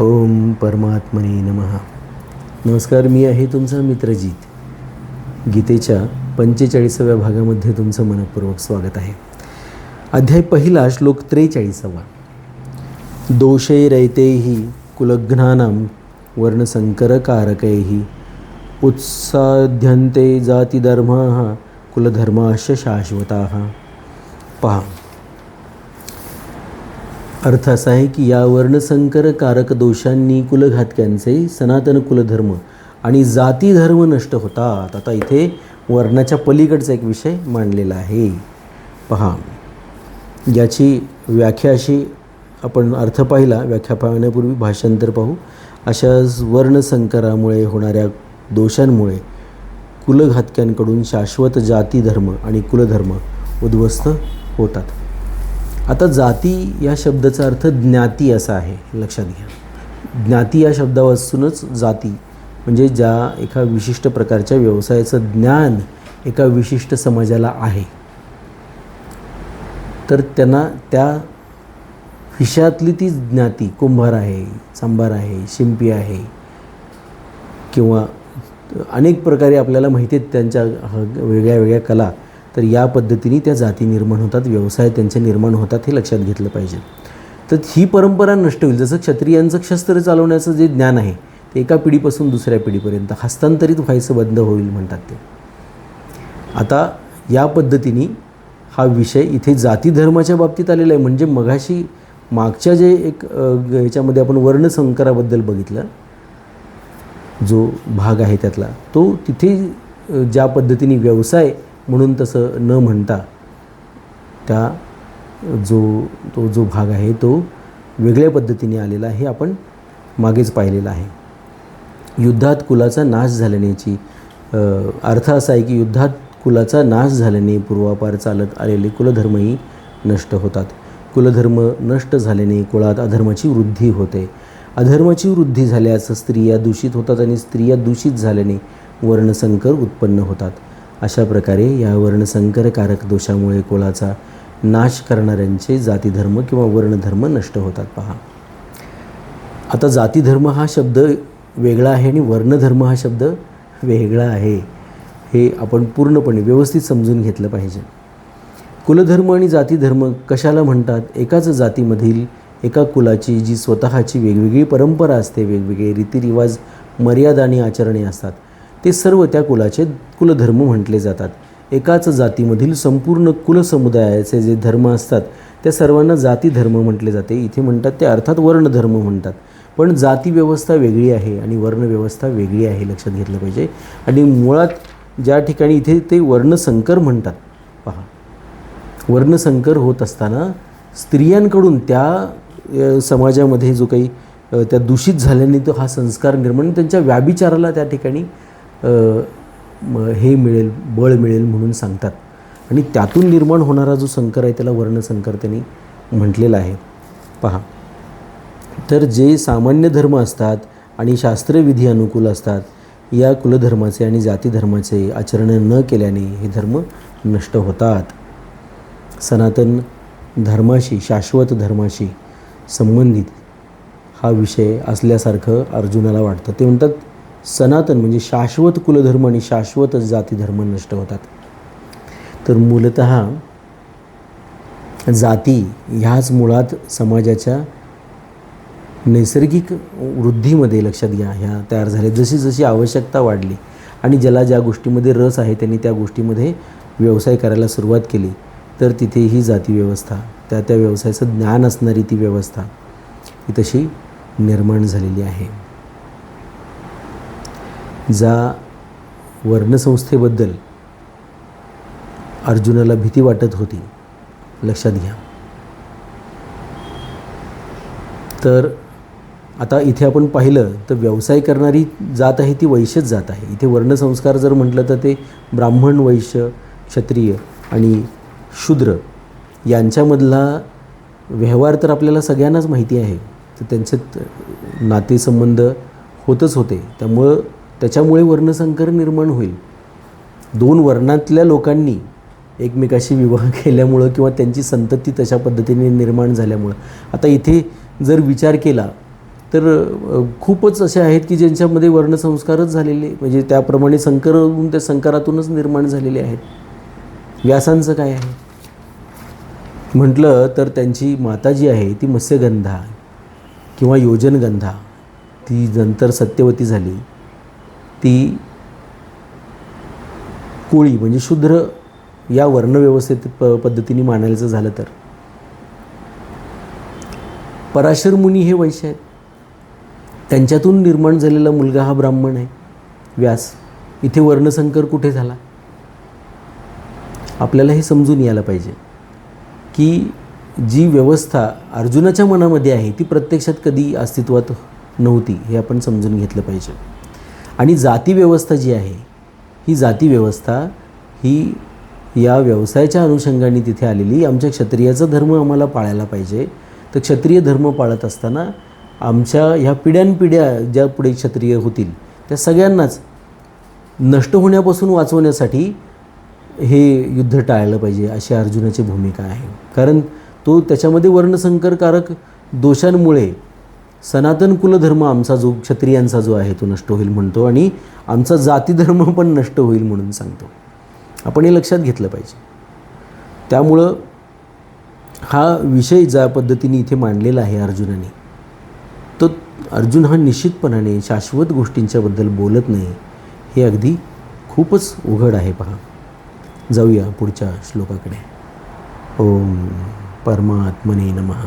ओम परमात्मने नमः. नमस्कार मी आहे तुमचा मित्रजीत गीतेच्या पंचेचाळीसाव्या भागामध्ये तुमचं मनपूर्वक स्वागत आहे. अध्याय पहिला श्लोक त्रेचाळीसावा. दोषैरैतेहि कुलघ्नानां वर्णसंकरकारकैः उत्साध्यन्ते जातिधर्माः कुलधर्माश्च शाश्वताः. पहा. अर्थ असा आहे की या वर्णसंकरकारक दोषांनी कुलघातक्यांचे सनातन कुलधर्म आणि जातीधर्म नष्ट होतात. आता इथे वर्णाच्या पलीकडचा एक विषय मांडलेला आहे. पहा. याची व्याख्या अशी आपण अर्थ पाहिला. व्याख्या पाहण्यापूर्वी भाषांतर पाहू. अशा वर्णसंकरामुळे होणाऱ्या दोषांमुळे कुलघातक्यांकडून शाश्वत जातीधर्म आणि कुलधर्म उद्ध्वस्त होतात. आता जाती या शब्दाचा अर्थ ज्ञाती असा आहे लक्षात घ्या. ज्ञाती या शब्दापासूनच जाती म्हणजे ज्या एका विशिष्ट प्रकारच्या व्यवसायाचं ज्ञान एका विशिष्ट समाजाला आहे. तर त्यांना त्या हिशातली ती ज्ञाती कुंभार आहे सांबार आहे शिंपी आहे किंवा अनेक प्रकारे आपल्याला माहिती आहेत त्यांच्या वेगळ्या वेगळ्या कला. तर या पद्धतीने त्या जाती निर्माण होतात व्यवसाय त्यांचे निर्माण होतात हे लक्षात घेतलं पाहिजे. तर ही परंपरा नष्ट होईल. जसं क्षत्रियांचं शस्त्र चालवण्याचं जे ज्ञान आहे ते एका पिढीपासून दुसऱ्या पिढीपर्यंत हस्तांतरित व्हायचं बंद होईल म्हणतात ते. आता या पद्धतीने हा विषय इथे जाती धर्माच्या बाबतीत आलेला आहे. म्हणजे मघाशी मागच्या जे एक ह्याच्यामध्ये आपण वर्णसंकराबद्दल बघितलं जो भाग आहे त्यातला तो तिथे ज्या पद्धतीने व्यवसाय म्हणून तसं न म्हणता त्या जो तो जो भाग आहे तो वेगळ्या पद्धतीने आलेला आहे आपण मागेच पाहिलेला आहे. युद्धात कुलाचा नाश झाल्यानेची अर्थ असा आहे की युद्धात कुलाचा नाश झाल्याने पूर्वापार चालत आलेले कुलधर्मही नष्ट होतात. कुलधर्म नष्ट झाल्याने कुळात अधर्माची वृद्धी होते. अधर्माची वृद्धी झाल्यास स्त्रिया दूषित होतात आणि स्त्रिया दूषित झाल्याने वर्णसंकर उत्पन्न होतात. अशा प्रकारे या वर्णसंकरकारक दोषामुळे कुळाचा नाश करणाऱ्यांचे जातीधर्म किंवा वर्णधर्म नष्ट होतात पहा. आता जातीधर्म हा शब्द वेगळा आहे आणि वर्णधर्म हा शब्द वेगळा आहे हे आपण पूर्णपणे व्यवस्थित समजून घेतलं पाहिजे. कुलधर्म आणि जातीधर्म कशाला म्हणतात? एकाच जातीमधील एका कुलाची जी स्वतःची वेगवेगळी परंपरा असते वेगवेगळे रीतिरिवाज मर्यादा आणि आचरणे असतात. ते सर्व त्या कुलाचे कुलधर्म म्हटले जातात. एकाच जातीमधील संपूर्ण कुलसमुदायाचे जे धर्म असतात त्या सर्वांना जाती धर्म म्हटले जाते. इथे म्हणतात ते अर्थात वर्णधर्म म्हणतात. पण जाती व्यवस्था वेगळी आहे आणि वर्णव्यवस्था वेगळी आहे लक्षात घेतलं पाहिजे. आणि मुळात ज्या ठिकाणी इथे ते वर्णसंकर म्हणतात पहा. वर्णसंकर होत असताना स्त्रियांकडून त्या समाजामध्ये जो काही त्या दूषित झाल्याने तो हा संस्कार निर्माण त्यांच्या व्याभिचाराला त्या ठिकाणी हे मिळेल बळ मिळेल म्हणून सांगतात. आणि त्यातून निर्माण होणारा जो संकर आहे त्याला वर्णसंकर त्यांनी म्हटलेला आहे. पहा. तर जे सामान्य धर्म असतात आणि शास्त्रविधी अनुकूल असतात या कुलधर्माचे आणि जातीधर्माचे आचरण न केल्याने हे धर्म नष्ट होतात. सनातन धर्माशी शाश्वत धर्माशी संबंधित हा विषय असल्यासारखं अर्जुनाला वाटतं. ते म्हणतात सनातन म्हणजे शाश्वत कुलधर्म आणि शाश्वत जातीधर्म नष्ट होतात. तर मूलत जाती ह्याच मुळात समाजाच्या नैसर्गिक वृद्धीमध्ये लक्षात घ्या ह्या तयार झाल्या. जशी जशी आवश्यकता वाढली आणि ज्याला ज्या गोष्टीमध्ये रस आहे त्यांनी त्या गोष्टीमध्ये व्यवसाय करायला सुरुवात केली तर तिथे ही जाती व्यवस्था त्या त्या व्यवसायाचं ज्ञान असणारी ती व्यवस्था ही तशी निर्माण झालेली आहे. ज्या वर्णसंस्थेबद्दल अर्जुनाला भीती वाटत होती. लक्षात घ्या. तर आता इथे आपण पाहिलं तर व्यवसाय करणारी जात आहे ती वैश्यच जात आहे. इथे वर्णसंस्कार जर म्हटलं तर ते ब्राह्मण वैश्य क्षत्रिय आणि शूद्र यांच्यामधला व्यवहार तर आपल्याला सगळ्यांनाच माहिती आहे. तर त्यांच्यात नातेसंबंध होतच होते. त्यामुळं त्याच्यामुळे वर्णसंकर निर्माण होईल. दोन वर्णातल्या लोकांनी एकमेकाशी विवाह केल्यामुळं किंवा त्यांची संतती तशा पद्धतीने निर्माण झाल्यामुळं. आता इथे जर विचार केला तर खूपच असे आहेत की ज्यांच्यामध्ये वर्णसंस्कारच झालेले म्हणजे त्याप्रमाणे संकर होऊन त्या संकारातूनच निर्माण झालेले आहेत. व्यासांचं काय आहे? म्हटलं तर त्यांची माता जी आहे ती मत्स्यगंधा किंवा योजनगंधा. ती नंतर सत्यवती झाली. ती कोळी म्हणजे शूद्र या वर्णव्यवस्थेत प पद्धतीने मानायचं झालं तर. पराशर मुनी हे वैश्य आहेत. त्यांच्यातून निर्माण झालेला मुलगा हा ब्राह्मण आहे. व्यास इथे वर्णसंकर कुठे झाला? आपल्याला हे समजून यायला पाहिजे की जी व्यवस्था अर्जुनाच्या मनामध्ये आहे ती प्रत्यक्षात कधी अस्तित्वात नव्हती हे आपण समजून घेतलं पाहिजे. आणि जातीव्यवस्था जी आहे ही जाती व्यवस्था ही या व्यवसायाच्या अनुषंगाने तिथे आलेली. आमच्या क्षत्रियाचा धर्म आम्हाला पाळायला पाहिजे. तर क्षत्रिय धर्म पाळत असताना आमच्या ह्या पिढ्यानपिढ्या ज्या पुढे क्षत्रिय होतील त्या सगळ्यांनाच नष्ट होण्यापासून वाचवण्यासाठी हे युद्ध टाळलं पाहिजे अशी अर्जुनाची भूमिका आहे. कारण तो त्याच्यामध्ये वर्णसंकरकारक दोषांमुळे सनातन कुलधर्म आमचा जो क्षत्रियांचा जो आहे तो नष्ट होईल म्हणतो आणि आमचा जातीधर्म पण नष्ट होईल म्हणून सांगतो. आपण हे लक्षात घेतलं पाहिजे. त्यामुळं हा विषय ज्या पद्धतीने इथे मांडलेला आहे अर्जुनाने तो अर्जुन हा निश्चितपणाने शाश्वत गोष्टींच्याबद्दल बोलत नाही हे अगदी खूपच उघड आहे पहा. जाऊया पुढच्या श्लोकाकडे. ओम परमात्मने नमः.